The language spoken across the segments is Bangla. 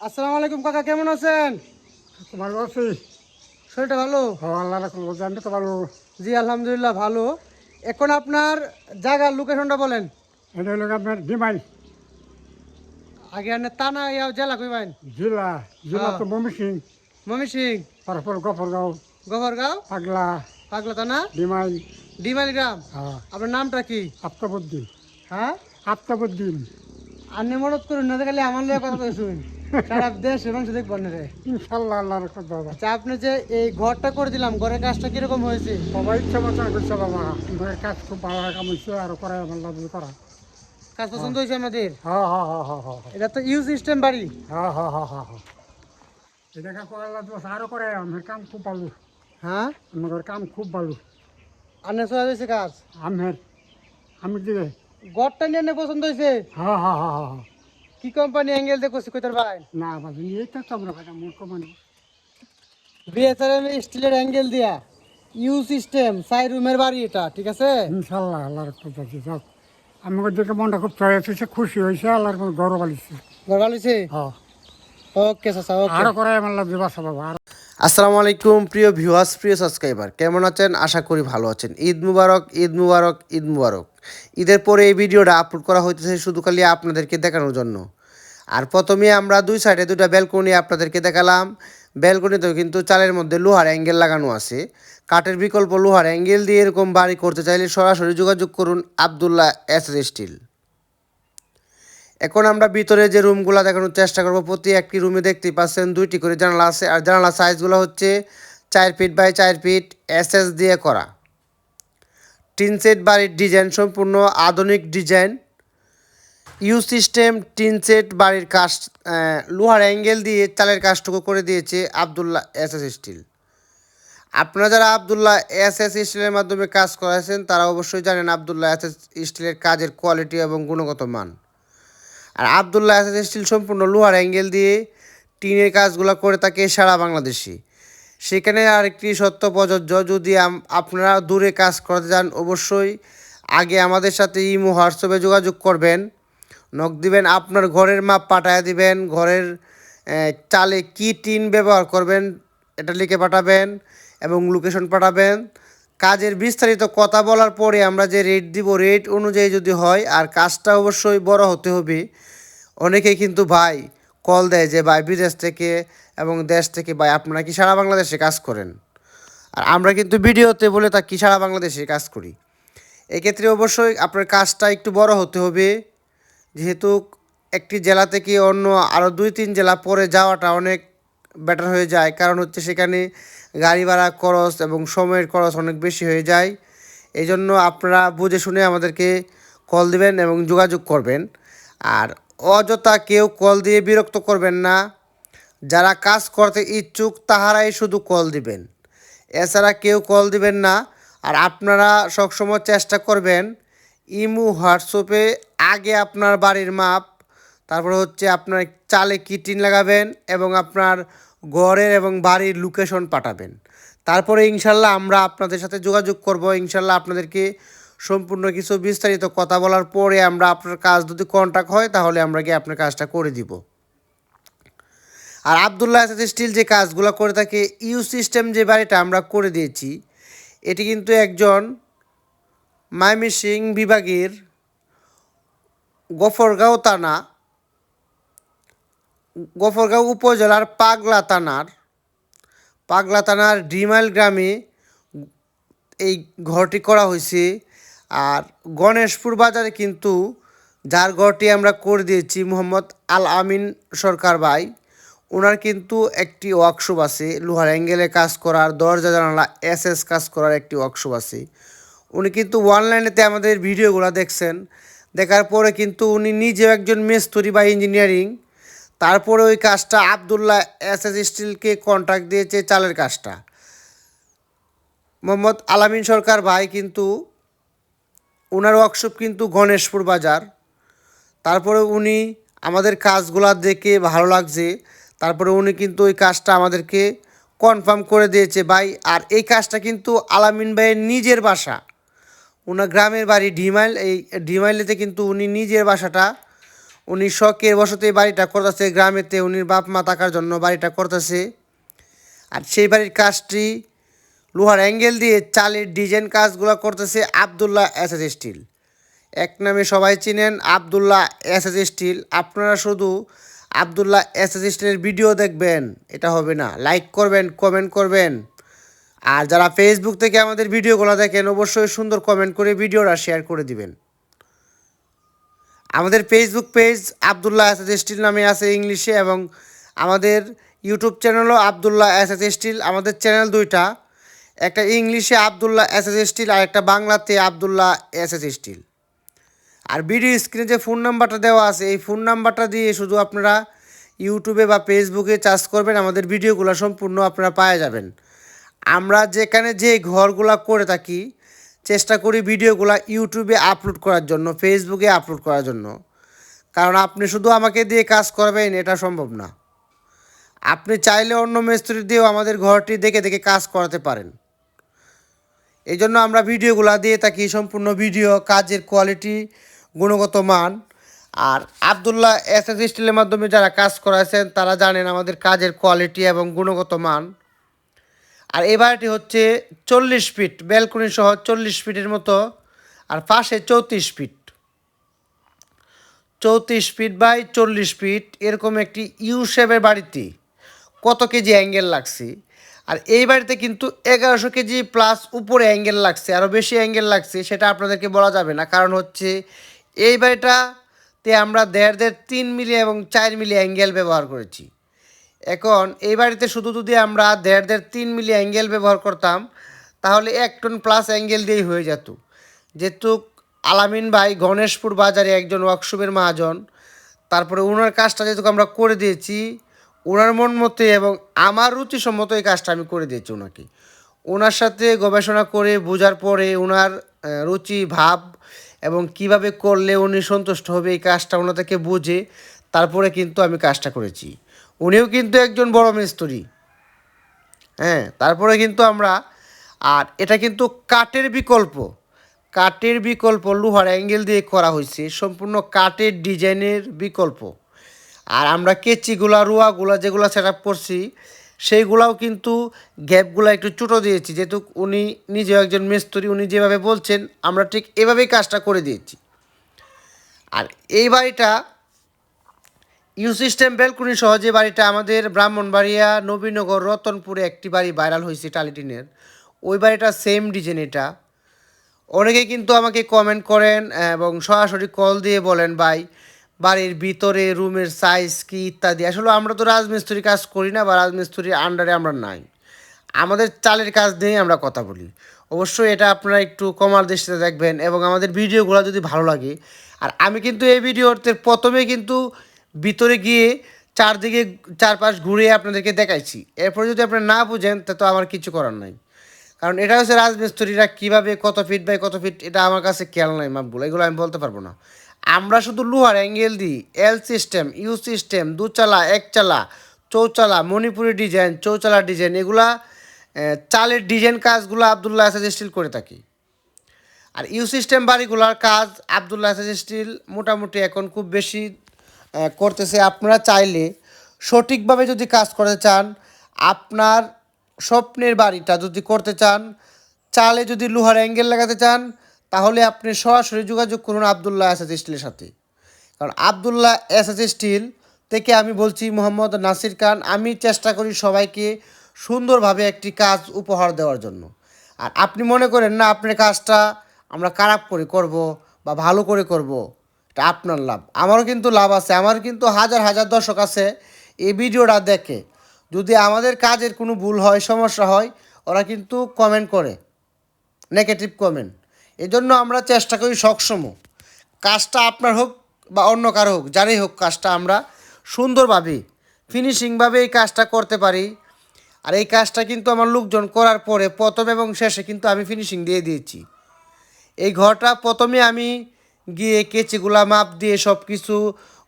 আসসালামু আলাইকুম কাকা কেমন আছেন? ভালো আছি। শরীরটা ভালো? হ্যাঁ আল্লাহ রাখুন জানতে তো ভালো। জি আলহামদুলিল্লাহ ভালো। এখন আপনার জায়গার লোকেশনটা বলেন। এটা হলো আপনার ডিমাই আগে আনে তানা ইয়া জেলা কইবেন জেলা। জেলা তো মমি সিং মমি সিং তারপর গফরগাঁও। গফরগাঁও? পাগলা। পাগলা তানা ডিমাই ডিমাইল গ্রাম? হ্যাঁ। আপনার নামটা কি? আফতাবুদ্দিন। হ্যাঁ? আফতাবুদ্দিন। আন্নে মদত করুন না খালি আমার লিয়ে কথা কইছুন সারা দেশ এবং সুযোগ বনে রে ইনশাল্লাহ আল্লাহ রাখুন বাবা আচ্ছা আপনি যে এই ঘরটা করে দিলাম ঘরের কাজটা কীরকম হয়েছে বাবা ইচ্ছা মতো করছে বাবা আমাদের কাজ খুব ভালো কাম হয়েছে আর আমার লাভ করা কাজ পছন্দ হয়েছে আমাদের হ্যাঁ হ্যাঁ হ্যাঁ হ্যাঁ হ্যাঁ এটা তো ইউ সিস্টেম বাড়ি হ্যাঁ হ্যাঁ হ্যাঁ হ্যাঁ হ্যাঁ এটা আরও করে আমার কাম খুব ভালো হ্যাঁ আমাদের কাম খুব ভালো আন্নে সোয়া হয়েছে কাজ আমের আমি নিয়ে পছন্দ হয়েছে হ্যাঁ হ্যাঁ হ্যাঁ হ্যাঁ হ্যাঁ কি কোম্পানি অ্যাঙ্গেল দেখো কইতার ভাই? না বাবু এই তো তোমরা কথা মূর্খ মানুষ? বিএসআরএম স্টিলের অ্যাঙ্গেল দিয়া ইউ সিস্টেম সাই রুমের বাড়ি এটা ঠিক আছে? ইনশাআল্লাহ আল্লাহর কথা যাক আমি দেখে মনটা খুব চয়েস হয়েছে খুশি হয়েছে আল্লাহর কোনো গৌরব আলিছে গৌরব আলিছে হ্যাঁ। ওকে চাচা ওকে আরও করে আমার লাভ দিবাসা বাবা আরও আসসালামু আলাইকুম, প্রিয় ভিউয়ার্স, প্রিয় সাবস্ক্রাইবার। কেমন আছেন? আশা করি ভালো আছেন। ঈদ মুবারক ঈদ মুবারক ঈদ মুবারক। ঈদের পরে এই ভিডিওটা আপলোড করা হইতেছে শুধু খালি আপনাদেরকে দেখানোর জন্য। আর প্রথমে আমরা দুই সাইডে দুটা ব্যালকনি আপনাদেরকে দেখালাম। ব্যালকনিতেও কিন্তু চালের মধ্যে লোহার অ্যাঙ্গেল লাগানো আছে। কাঠের বিকল্প লোহার অ্যাঙ্গেল দিয়ে এরকম বাড়ি করতে চাইলে সরাসরি যোগাযোগ করুন আবদুল্লাহ এস স্টিল এখন আমরা ভিতরে যে রুমগুলো দেখানোর চেষ্টা করব, প্রতি একটি রুমে দেখতে পাচ্ছেন দুইটি করে জানালা আছে, আর জানালা সাইজগুলো হচ্ছে চার ফিট বাই চার ফিট এস এস দিয়ে করা। টিন সেট বাড়ির ডিজাইন সম্পূর্ণ আধুনিক design U system tin shed বাড়ির কাজ লোহার অ্যাঙ্গেল দিয়ে চালের কাজটুকু করে দিয়েছে আবদুল্লাহ এস এস স্টিল আপনারা যারা আবদুল্লাহ এস এস স্টিলের মাধ্যমে কাজ করেছেন তারা অবশ্যই জানেন আবদুল্লাহ এস এস স্টিলের কাজের কোয়ালিটি এবং গুণগত মান। আর আবদুল্লাহ আসাদ স্টিল সম্পূর্ণ লোহার অ্যাঙ্গেল দিয়ে টিনের কাজগুলো করে থাকে সারা বাংলাদেশি। সেখানে আরেকটি সত্য প্রযোজ্য, যদি আপনারা দূরে কাজ করতে যান অবশ্যই আগে আমাদের সাথে ইমো হোয়াটসঅ্যাপে যোগাযোগ করবেন। নখ দিবেন, আপনার ঘরের মাপ পাঠায় দিবেন, ঘরের চালে কি টিন ব্যবহার করবেন, এটা লিখে পাঠাবেন এবং লোকেশন পাঠাবেন। কাজের বিস্তারিত কথা বলার পরে আমরা যে রেট দিব রেট অনুযায়ী যদি হয়, আর কাজটা অবশ্যই বড় হতে হবে, অনেকেই কিন্তু ভাই কল দেয় যে, ভাই, বিদেশ থেকে এবং দেশ থেকে, ভাই, আপনারা কি সারা বাংলাদেশে কাজ করেন? আর আমরা কিন্তু ভিডিওতে বলে থাকি, সারা বাংলাদেশে কাজ করি। এক্ষেত্রে অবশ্যই আপনার কাজটা একটু বড় হতে হবে, যেহেতু একটি জেলা থেকে অন্য আরও দুই, তিন জেলা পরে যাওয়াটা অনেক বেটার হয়ে যায়। কারণ হচ্ছে সেখানে গাড়ি ভাড়া খরচ এবং সময়ের খরচ অনেক বেশি হয়ে যায়। এই জন্য আপনারা বুঝে শুনে আমাদেরকে কল দিবেন এবং যোগাযোগ করবেন। আর অযথা কেউ কল দিয়ে বিরক্ত করবেন না। যারা কাজ করতে ইচ্ছুক, তাহারাই শুধু কল দিবেন। এছাড়া কেউ কল দিবেন না। আর আপনারা সবসময় চেষ্টা করবেন। ইমু হোয়াটসঅ্যাপে আগে আপনার বাড়ির মাপ তারপরে হচ্ছে আপনার চালে কিটিন লাগাবেন এবং আপনার ঘরের এবং বাড়ির লোকেশন পাঠাবেন। তারপরে ইনশাল্লাহ আমরা আপনাদের সাথে যোগাযোগ করব। ইনশাল্লাহ আপনাদেরকে সম্পূর্ণ কিছু বিস্তারিত কথা বলার পরে আমরা আপনার কাজ যদি কন্ট্যাক্ট হয়, তাহলে আমরা গিয়ে আপনার কাজটা করে দিব। আর আবদুল্লাহ আসাদ স্টিল যে কাজগুলো করে থাকে, ইউ সিস্টেম যে বাড়িটা আমরা করে দিয়েছি, এটি কিন্তু একজন ময়মনসিং বিভাগের গফরগাঁও থানা গফরগাঁও উপজেলার পাগলা থানার পাগলা থানার ডিমাইল গ্রামে এই ঘরটি করা হয়েছে। আর গণেশপুর বাজারে কিন্তু যার ঘরটি আমরা করে দিয়েছি মোহাম্মদ আল আমিন সরকার ভাই, ওনার কিন্তু একটি ওয়ার্কশপ আছে। লোহার অ্যাঙ্গেলে কাজ করার, দরজা, জানালা এস এস কাজ করার একটি ওয়ার্কশপ আছে। উনি কিন্তু অনলাইনেতে আমাদের ভিডিওগুলো দেখছেন। দেখার পরে কিন্তু উনি নিজেও একজন মেস্তরি বা ইঞ্জিনিয়ারিং তারপরে ওই কাজটা আবদুল্লাহ এস এস স্টিলকে কন্ট্রাক্ট দিয়েছে চালের কাজটা। মোহাম্মদ আলামিন সরকার ভাই কিন্তু ওনার ওয়ার্কশপ কিন্তু গণেশপুর বাজার। তারপরে উনি আমাদের কাজগুলা দেখে ভালো লাগছে। তারপরে উনি কিন্তু ওই কাজটা আমাদেরকে কনফার্ম করে দিয়েছে, ভাই, আর এই কাজটা কিন্তু আলামিন ভাইয়ের নিজের বাসা। ওনার গ্রামের বাড়ি ডিমাইল এই ডিমাইলেতে কিন্তু উনি নিজের বাসাটা উনি শখের বসতে বাড়িটা করতেছে, গ্রামেতে উনির বাপ মা থাকার জন্য বাড়িটা করতেছে। আর সেই বাড়ির কাজটি লোহার অ্যাঙ্গেল দিয়ে চালের ডিজাইন কাজগুলো করতেছে আবদুল্লাহ এস এস স্টিল। এক নামে সবাই চিনেন আবদুল্লাহ এস এস স্টিল। আপনারা শুধু আবদুল্লাহ এস এস স্টিলের ভিডিও দেখবেন, এটা হবে না। লাইক করবেন, কমেন্ট করবেন। আর যারা ফেসবুক থেকে আমাদের ভিডিওগুলো দেখেন, অবশ্যই সুন্দর কমেন্ট করে ভিডিওটা শেয়ার করে দিবেন। আমাদের Facebook page Abdullah S steel নামে আছে ইংলিশে এবং আমাদের ইউটিউব চ্যানেলও আবদুল্লাহ এস স্টিল আমাদের চ্যানেল দুইটা। একটা ইংলিশে আবদুল্লাহ এস এস স্টিল আর একটা বাংলাতে আবদুল্লাহ এস এস স্টিল আর ভিডিও স্ক্রিনে যে ফোন নাম্বারটা দেওয়া আছে, এই ফোন নাম্বারটা দিয়ে শুধু আপনারা ইউটিউবে বা ফেসবুকে চার্জ করবেন, আমাদের ভিডিওগুলো সম্পূর্ণ আপনারা পাওয়া যাবেন। আমরা যেখানে যে ঘরগুলা করে থাকি চেষ্টা করি ভিডিওগুলো ইউটিউবে আপলোড করার জন্য ফেসবুকে আপলোড করার জন্য। কারণ আপনি শুধু আমাকে দিয়ে কাজ করবেন, এটা সম্ভব না। আপনি চাইলে অন্য মিস্ত্রি দিয়েও আমাদের ঘরটি দেখে দেখে কাজ করাতে পারেন। এই জন্য আমরা ভিডিওগুলো দিয়ে থাকি সম্পূর্ণ ভিডিও, কাজের কোয়ালিটি গুণগত মান। আর আবদুল্লাহ এস এস স্টিলের মাধ্যমে যারা কাজ করাছেন তারা জানেন আমাদের কাজের কোয়ালিটি এবং গুণগত মান। আর এই বাড়িটি হচ্ছে চল্লিশ ফিট ব্যালকনি সহ চল্লিশ ফিটের মতো, আর পাশে চৌত্রিশ ফিট। চৌত্রিশ ফিট বাই চল্লিশ ফিট, এরকম একটি ইউ শেপের বাড়িতে কত কেজি অ্যাঙ্গেল লাগছে? আর এই বাড়িতে কিন্তু এগারোশো কেজি প্লাস উপরে অ্যাঙ্গেল লাগছে আরও বেশি অ্যাঙ্গেল লাগছে, সেটা আপনাদেরকে বলা যাবে না। কারণ হচ্ছে, এই বাড়িটাতে আমরা দেড় দেড় তিন মিলি এবং চার মিলি অ্যাঙ্গেল ব্যবহার করেছি। এখন এই বাড়িতে শুধু যদি আমরা দেড় দেড় তিন মিলি অ্যাঙ্গেল ব্যবহার করতাম, তাহলে এক টন প্লাস অ্যাঙ্গেল দিয়েই হয়ে যেত। যেহেতু আলামিন ভাই গণেশপুর বাজারে একজন ওয়ার্কশপের মহাজন, তারপরে ওনার কাজটা যেহেতু আমরা করে দিয়েছি ওনার মন মতে এবং আমার রুচিসম্মত এই কাজটা আমি করে দিয়েছি ওনাকে ওনার সাথে গবেষণা করে বোঝার পরে ওনার রুচি, ভাব এবং কীভাবে করলে উনি সন্তুষ্ট হবে এই কাজটা ওনা থেকে বুঝে, তারপরে কিন্তু আমি কাজটা করেছি। উনিও কিন্তু একজন বড় মিস্ত্রি। হ্যাঁ তারপরে কিন্তু আমরা, আর এটা কিন্তু কাঠের বিকল্প। কাঠের বিকল্প, লোহার অ্যাঙ্গেল দিয়ে করা হয়েছে, সম্পূর্ণ কাঠের ডিজাইনের বিকল্প। আর আমরা কেচিগুলা, রুয়াগুলা যেগুলো সেট আপ করছি, সেইগুলাও কিন্তু গ্যাপগুলো একটু ছোটো দিয়েছি, যেহেতু উনি নিজেও একজন মিস্ত্রি, উনি যেভাবে বলছেন, আমরা ঠিক এভাবেই কাজটা করে দিয়েছি। আর এই বাড়িটা ইউ সিস্টেম বেলকুনি সহ যে বাড়িটা আমাদের ব্রাহ্মণবাড়িয়া, নবীনগর, রতনপুরে একটি বাড়ি ভাইরাল হয়েছে টালিটিনের। ওই বাড়িটা সেম ডিজাইন এটা। অনেকে কিন্তু আমাকে কমেন্ট করেন এবং সরাসরি কল দিয়ে বলেন, ভাই, বাড়ির ভিতরে, রুমের সাইজ কি ইত্যাদি? আসলে আমরা তো রাজমিস্ত্রি কাজ করি না বা রাজমিস্ত্রির আন্ডারে আমরা নাই। আমাদের চালের কাজ নিয়েই আমরা কথা বলি। অবশ্যই এটা আপনারা একটু কমার দৃষ্টিতে দেখবেন এবং আমাদের ভিডিওগুলো যদি ভালো লাগে। আর আমি কিন্তু এই ভিডিওতে প্রথমে কিন্তু ভিতরে গিয়ে চারদিকে চারপাশ ঘুরে আপনাদেরকে দেখাইছি। এরপরে যদি আপনারা না বুঝেন, তা তো আমার কিছু করার নাই। কারণ এটা হচ্ছে রাজমিস্ত্রিরা কীভাবে কত ফিট বাই কত ফিট এটা আমার কাছে খেয়াল নাই মাপগুলো এগুলো আমি বলতে পারব না। আমরা শুধু লোহার অ্যাঙ্গেল দিই এল সিস্টেম ইউ সিস্টেম দুচালা, একচালা, চৌচালা মণিপুরি ডিজাইন চৌচালা ডিজাইন এগুলা চালের ডিজাইন কাজগুলো আবদুল্লাহ আসাদ স্টিল করে থাকি। আর ইউ সিস্টেম বাড়িগুলোর কাজ আবদুল্লাহ আসাদ স্টিল মোটামুটি এখন খুব বেশি করতেছে, আপনারা চাইলে সঠিকভাবে যদি কাজ করতে চান, আপনার স্বপ্নের বাড়িটা যদি করতে চান, চালে যদি লোহার অ্যাঙ্গেল লাগাতে চান, তাহলে আপনি সরাসরি যোগাযোগ করুন আবদুল্লাহ আসাদ স্টিলের সাথে। কারণ আবদুল্লাহ এসএস স্টিল থেকে আমি বলছি, মোহাম্মদ নাসির খান, আমি চেষ্টা করি সবাইকে সুন্দরভাবে একটি কাজ উপহার দেওয়ার জন্য। আর আপনি মনে করেন, না, আপনার কাজটা আমরা খারাপ করে করব বা ভালো করে করব। এটা আপনার লাভ। আমারও কিন্তু লাভ আছে আমার কিন্তু হাজার হাজার দর্শক আছে। এই ভিডিওটা দেখে যদি আমাদের কাজের কোনো ভুল হয়, সমস্যা হয়, ওরা কিন্তু কমেন্ট করে। নেগেটিভ কমেন্ট এই জন্য আমরা চেষ্টা করি সবসময় কাজটা আপনার হোক বা অন্য কারও হোক, যারই হোক কাজটা আমরা সুন্দরভাবে ফিনিশিংভাবে এই কাজটা করতে পারি। আর এই কাজটা কিন্তু আমার লোকজন করার পরে প্রথম এবং শেষে কিন্তু আমি ফিনিশিং দিয়ে দিয়েছি। এই ঘরটা প্রথমে আমি গিয়ে কেচিগুলা মাপ দিয়ে সব কিছু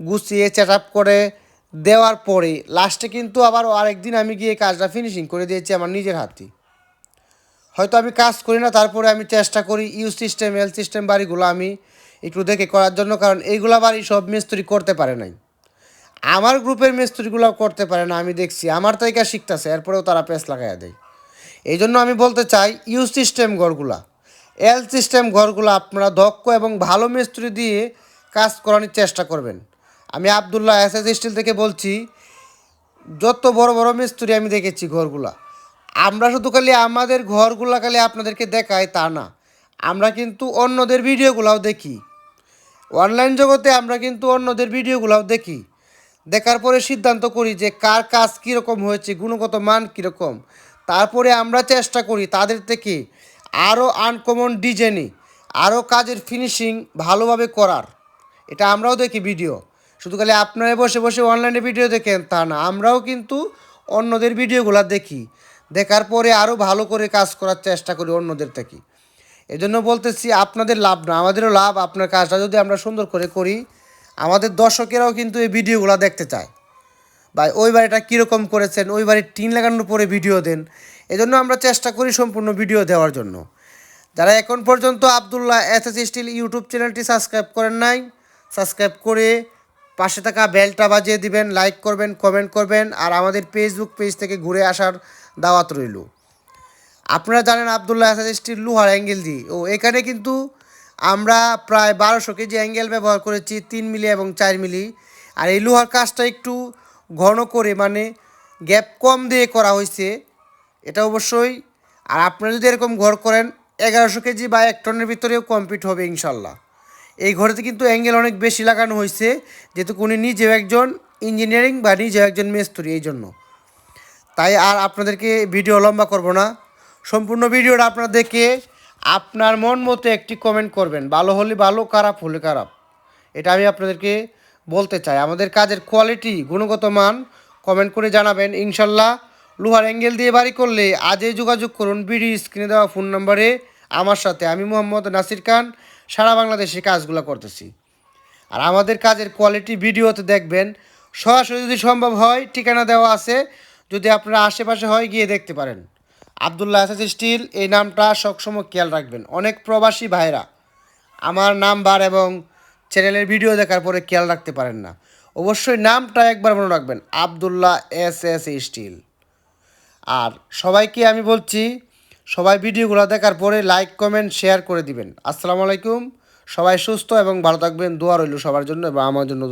গুছিয়ে চেট আপ করে দেওয়ার পরে লাস্টে কিন্তু আবার আরেকদিন আমি গিয়ে কাজটা ফিনিশিং করে দিয়েছি আমার নিজের হাতে হয়তো আমি কাজ করি না, তারপরে আমি চেষ্টা করি ইউ সিস্টেম এল সিস্টেম বাড়িগুলো আমি একটু দেখে করার জন্য, কারণ এইগুলা বাড়ি সব মিস্ত্রি করতে পারে নাই। আমার গ্রুপের মিস্ত্রিগুলো করতে পারে না, আমি দেখছি। আমার তো এটা শিখতেছে, এরপরেও তারা পেস লাগাইয়া দেয়। এই জন্য আমি বলতে চাই ইউ সিস্টেম ঘরগুলা এল সিস্টেম ঘরগুলো আপনারা দক্ষ এবং ভালো মিস্ত্রি দিয়ে কাজ করানোর চেষ্টা করবেন। আমি আবদুল্লাহ এস এস স্টিল থেকে বলছি, যত বড় বড় মিস্ত্রি আমি দেখেছি ঘরগুলা, আমরা শুধু খালি আমাদের ঘরগুলা খালি আপনাদেরকে দেখাই তা না, আমরা কিন্তু অন্যদের ভিডিওগুলাও দেখি। অনলাইন জগতে আমরা কিন্তু অন্যদের ভিডিওগুলাও দেখি। দেখার পরে সিদ্ধান্ত করি যে কার কাজ কীরকম হয়েছে, গুণগত মান কীরকম, তারপরে আমরা চেষ্টা করি তাদের থেকে আরও আনকমন ডিজাইনে, আরও কাজের ফিনিশিং ভালোভাবে করার। এটা আমরাও দেখি ভিডিও শুধু খালি আপনারা বসে বসে অনলাইনে ভিডিও দেখেন তা না, আমরাও কিন্তু অন্যদের ভিডিওগুলো দেখি। দেখার পরে আরও ভালো করে কাজ করার চেষ্টা করি অন্যদের থেকে। এজন্য বলতেছি, আপনাদের লাভ না, আমাদেরও লাভ, আপনার কাজটা যদি আমরা সুন্দর করে করি, আমাদের দর্শকেরাও কিন্তু এই ভিডিওগুলো দেখতে চায়। বা ওই বাড়িটা কীরকম করেছেন? ওই বাড়ির টিন লাগানোর পরে ভিডিও দেন। এজন্য আমরা চেষ্টা করি সম্পূর্ণ ভিডিও দেওয়ার জন্য। যারা এখন পর্যন্ত Abdullah S S steel YouTube চ্যানেলটি সাবস্ক্রাইব করেন নাই, সাবস্ক্রাইব করে পাশে থাকা বেলটা বাজিয়ে দিবেন, লাইক করবেন, কমেন্ট করবেন, আর আমাদের ফেসবুক পেজ থেকে ঘুরে আসার দাওয়াত রইল। আপনারা জানেন আবদুল্লাহ আসাদ স্টিল লোহার অ্যাঙ্গেল দিয়ে। ও, এখানে কিন্তু আমরা প্রায় বারোশো কেজি অ্যাঙ্গেল ব্যবহার করেছি, তিন মিলি এবং চার মিলি। আর এই লোহার কাজটা একটু ঘন করে মানে গ্যাপ কম দিয়ে করা হয়েছে। এটা অবশ্যই। আর আপনারা যদি এরকম ঘর করেন, এগারোশো কেজি বা এক টনের ভিতরেও কমপ্লিট হবে ইনশাল্লাহ। এই ঘরেতে কিন্তু অ্যাঙ্গেল অনেক বেশি লাগানো হয়েছে, যেহেতু উনি নিজেও একজন ইঞ্জিনিয়ারিং বা নিজেও একজন মেস্তরি, এই জন্য। তাই আর আপনাদেরকে ভিডিও লম্বা করব না। সম্পূর্ণ ভিডিওটা আপনারা দেখে আপনার মন মতো একটি কমেন্ট করবেন, ভালো হলে ভালো, খারাপ হলে খারাপ। এটা আমি আপনাদেরকে বলতে চাই। আমাদের কাজের কোয়ালিটি গুণগত মান কমেন্ট করে জানাবেন, ইনশাল্লাহ। লোহার অ্যাঙ্গেল দিয়ে বাড়ি করলে আজই যোগাযোগ করুন বিডি স্ক্রিনে দেওয়া ফোন নম্বরে। আমার সাথে আমি মোহাম্মদ নাসির খান। সারা বাংলাদেশে কাজগুলো করতেছি। আর আমাদের কাজের কোয়ালিটি ভিডিওতে দেখবেন। সরাসরি যদি সম্ভব হয়, ঠিকানা দেওয়া আছে। যদি আপনারা আশেপাশে হয়, গিয়ে দেখতে পারেন। আবদুল্লাহ আসাদ স্টিল, এই নামটা সবসময় খেয়াল রাখবেন। অনেক প্রবাসী ভাইরা আমার নাম্বার এবং চ্যানেলের ভিডিও দেখার পরে খেয়াল রাখতে পারেন না। অবশ্যই নামটা একবার মনে রাখবেন। Abdullah S S steel. আর সবাইকে আমি বলছি, সবাই ভিডিওগুলো দেখার পরে লাইক কমেন্ট শেয়ার করে দিবেন। আসসালামু আলাইকুম। সবাই সুস্থ এবং ভালো থাকবেন। দোয়া রইল সবার জন্য এবং আমার জন্য